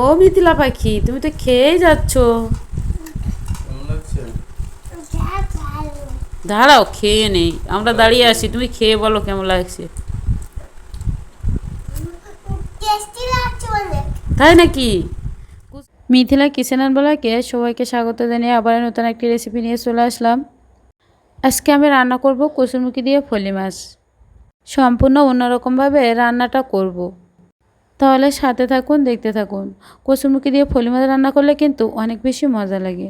ও মিথিলা পাখি, তুমি তো খেয়ে যাচ্ছ। দাঁড়াও, খেয়ে নেই। আমরা দাঁড়িয়ে আছি, তুমি খেয়ে বলো কেমন লাগছে। তাই নাকি? মিথিলা কিচেনার বলাকে সবাইকে স্বাগত জানিয়ে আবার নতুন একটি রেসিপি নিয়ে চলে আসলাম। আজকে আমি রান্না করব কসুরমুখী দিয়ে ফলি মাছ। সম্পূর্ণ অন্যরকমভাবে রান্নাটা করব। তাহলে সাথে থাকুন, দেখতে থাকুন। কসুরমুখী দিয়ে ফলি মাছ রান্না করলে কিন্তু অনেক বেশি মজা লাগে।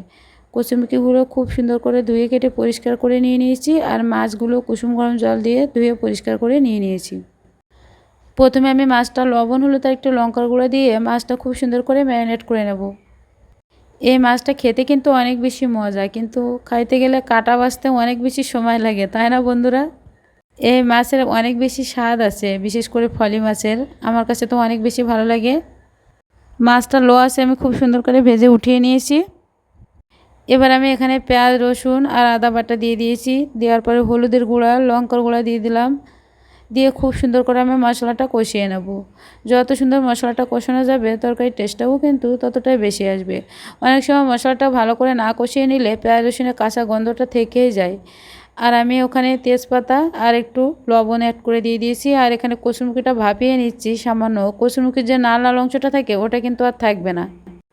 কচুরমুখিগুলো খুব সুন্দর করে ধুয়ে কেটে পরিষ্কার করে নিয়ে নিয়েছি আর মাছগুলো কুসুম গরম জল দিয়ে ধুয়ে পরিষ্কার করে নিয়ে নিয়েছি। প্রথমে আমি মাছটা লবণ, হলুদ আর একটু লঙ্কার গুঁড়ো দিয়ে মাছটা খুব সুন্দর করে ম্যারিনেট করে নেব। এই মাছটা খেতে কিন্তু অনেক বেশি মজা, কিন্তু খাইতে গেলে কাটা বাছতে অনেক বেশি সময় লাগে, তাই না বন্ধুরা? এই মাছের অনেক বেশি স্বাদ আছে, বিশেষ করে ফলি মাছের। আমার কাছে তো অনেক বেশি ভালো লাগে। মাছটা লো আছে, আমি খুব সুন্দর করে ভেজে উঠিয়ে নিয়েছি। এবার আমি এখানে পেঁয়াজ, রসুন আর আদা বাটা দিয়ে দিয়েছি। দেওয়ার পরে হলুদের গুঁড়া, লঙ্কার গুঁড়া দিয়ে দিলাম। দিয়ে খুব সুন্দর করে আমি মশলাটা কষিয়ে নেব। যত সুন্দর মশলাটা কষানো যাবে, তরকারির টেস্টটাও কিন্তু ততটাই বেশি আসবে। অনেক সময় মশলাটা ভালো করে না কষিয়ে নিলে পেঁয়াজ, রসুনের কাঁচা গন্ধটা থেকেই যায়। আর আমি ওখানে তেজপাতা আর একটু লবণ অ্যাড করে দিয়ে দিয়েছি। আর এখানে কসুরমুখিটা ভাপিয়ে নিচ্ছি সামান্য। কসুরমুখির যে লাল লাল অংশটা থাকে, ওটা কিন্তু আর থাকবে না।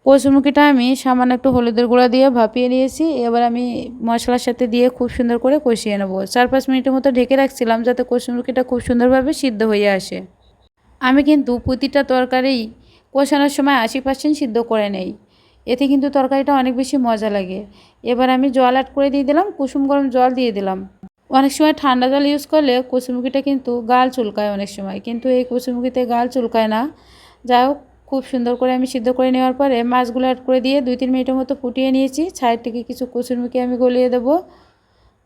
কসুরমুখিটা আমি সামান্য একটু হলুদের গুঁড়া দিয়ে ভাপিয়ে নিয়েছি। এবার আমি মশলার সাথে দিয়ে খুব সুন্দর করে কষিয়ে নেব। চার পাঁচ মিনিটের মতো ঢেকে রাখছিলাম যাতে কসুরমুখিটা খুব সুন্দরভাবে সিদ্ধ হয়ে আসে। আমি কিন্তু প্রতিটা তরকারি কষানোর সময় আশি পার্সেন্ট সিদ্ধ করে নেই। এতে কিন্তু তরকারিটা অনেক বেশি মজা লাগে। এবার আমি জল অ্যাড করে দিয়ে দিলাম, কুসুম গরম জল দিয়ে দিলাম। অনেক সময় ঠান্ডা জল ইউজ করলে কচুরমুখিটা কিন্তু গাল চুলকায় অনেক সময়, কিন্তু এই কচুরমুখিতে গাল চুলকায় না। যাই হোক, খুব সুন্দর করে আমি সিদ্ধ করে নেওয়ার পরে মাছগুলো অ্যাড করে দিয়ে দুই তিন মিনিটের মতো ফুটিয়ে নিয়েছি। সাইড থেকে কিছু কচুরমুখি আমি গলিয়ে দেবো।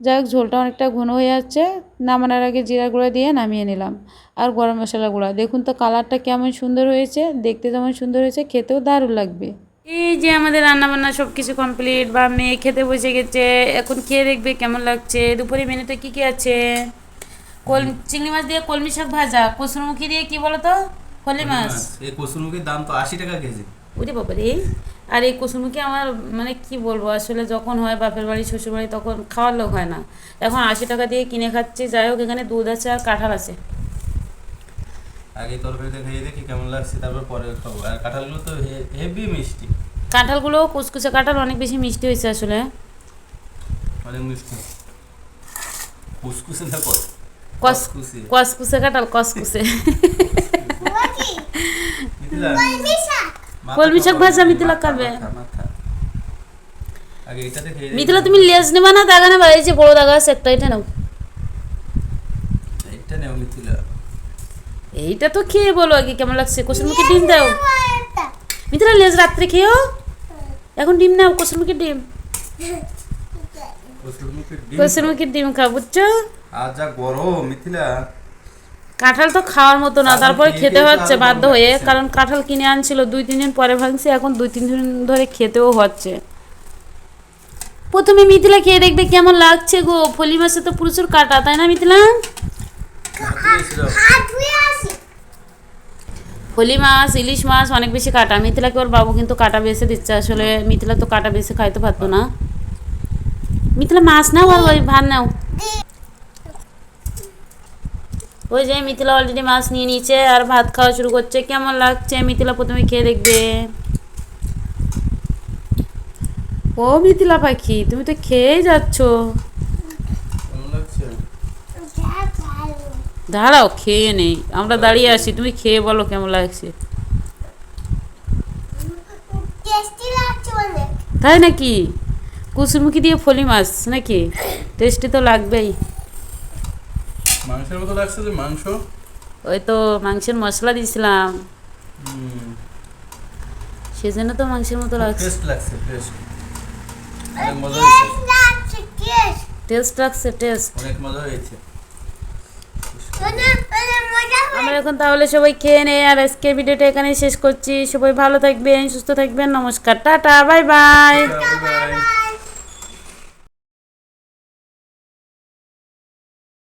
যাই হোক, ঝোলটা অনেকটা ঘন হয়ে যাচ্ছে। নামানোর আগে জিরা গুঁড়া দিয়ে নামিয়ে নিলাম। আর গরম মশলা গুঁড়া। দেখুন তো কালারটা কেমন সুন্দর হয়েছে, দেখতে যেমন সুন্দর হয়েছে, খেতেও দারুণ লাগবে। এই যে আমাদের রান্না বান্না সব কিছু কমপ্লিট বা মেয়ে খেতে বসে গেছে এখন খেয়ে দেখবে কেমন লাগছে? দুপুরে মেনুতে কি কি আছে? কল চিংড়ি মাছ দিয়ে কলমি শাক ভাজা কসুরমুখী দিয়ে কি বলো তো ফলি মাছ। এই কসুরমুখির দাম তো আশি টাকা কেজি। ওরে বাবারে আর এই কুসুমুখী আমার মানে কি বলব আসলে যখন হয় বাপের বাড়ি শ্বশুর বাড়ি তখন খাওয়ার লোক হয় না। এখন আশি টাকা দিয়ে কিনে খাচ্ছি যাই হোক এখানে দুধ আছে আর কাঁঠাল আছে। আগে তরকারিটা খেয়ে দেখি কেমন লাগছে তারপর পরে খাব। আর কাঁঠালগুলো তো হেভি মিষ্টি। কাঁঠালগুলো কুচকুচে কাঁঠাল অনেক বেশি মিষ্টি হয়েছে আসলে। অনেক মিষ্টি। কুসকুসে না কস? কুসকুসে। কসকুসে কাঁঠাল কসকুসে। কলমি শাক ভাজা মিথিলা খাবে। মিথিলা তুমি লেজ নেবা না? দাগা নেবা এই যে বড় দাগা আছে একটা এটা নাও। এইটা নেও মিথিলা। এইটা তো খেয়ে বলো আগে কেমন লাগছে? কসুরমুখী ডিম দাও। মিথিলা লেজ রাত্রে খেয়েও? এখন ডিম নাও কসুরমুখী ডিম। কসুরমুখির ডিম ডিম খাও বুঝছ? আর যা গরম মিথিলা। কাঁঠাল তো খাওয়ার মতো না তারপরে খেতে হচ্ছে বাধ্য হয়ে। কারণ কাঁঠাল কিনে আনছিল দুই তিন দিন পরে ভাঙছে এখন দুই তিন দিন ধরে খেতেও হচ্ছে। প্রথমে মিথিলা খেয়ে দেখবে কেমন লাগছে গো ফলি মাসে তো প্রচুর কাটা তাই না মিথিলা? ফলি মাছ ইলিশ মাছ অনেক বেশি কাটা। মিথিলাকে ওর বাবু কিন্তু কাটা বেছে দিচ্ছে। আসলে মিথিলা তো কাটা বেছে খাইতে পারতো না। মিথিলা মাছ নাও আর ওই ভাত নাও। ওই যে মিথিলা অলরেডি মাছ নিয়ে নিয়েছে আর ভাত খাওয়া শুরু করছে। কেমন লাগছে? মিথিলা প্রথমে খেয়ে দেখবে। ও মিথিলা পাখি তুমি তো খেয়েই যাচ্ছ কেমন লাগছে যা ভালো দাঁড়াও খেয়ে নেই। আমরা দাঁড়িয়ে আছি তুমি খেয়ে বলো কেমন লাগছে? তাই নাকি? কুসুরমুখী দিয়ে ফলি মাছ নাকি? টেস্টি তো লাগবেই। মাংসের মতো লাগছে যে মাংস? ওই তো মাংসের মশলা দিয়েছিলাম সেজন্য তো মাংসের মতো লাগছে। টেস্ট লাগছে টেস্ট অনেক মজা হয়েছে। টেস্ট লাগছে টেস্ট অনেক মজা হয়েছে। আমরা এখন তাহলে সবাই খেয়ে নেই আর আজকের ভিডিওটা এখানেই শেষ করছি। সবাই ভালো থাকবেন, সুস্থ থাকবেন, নমস্কার, tata bye bye bye bye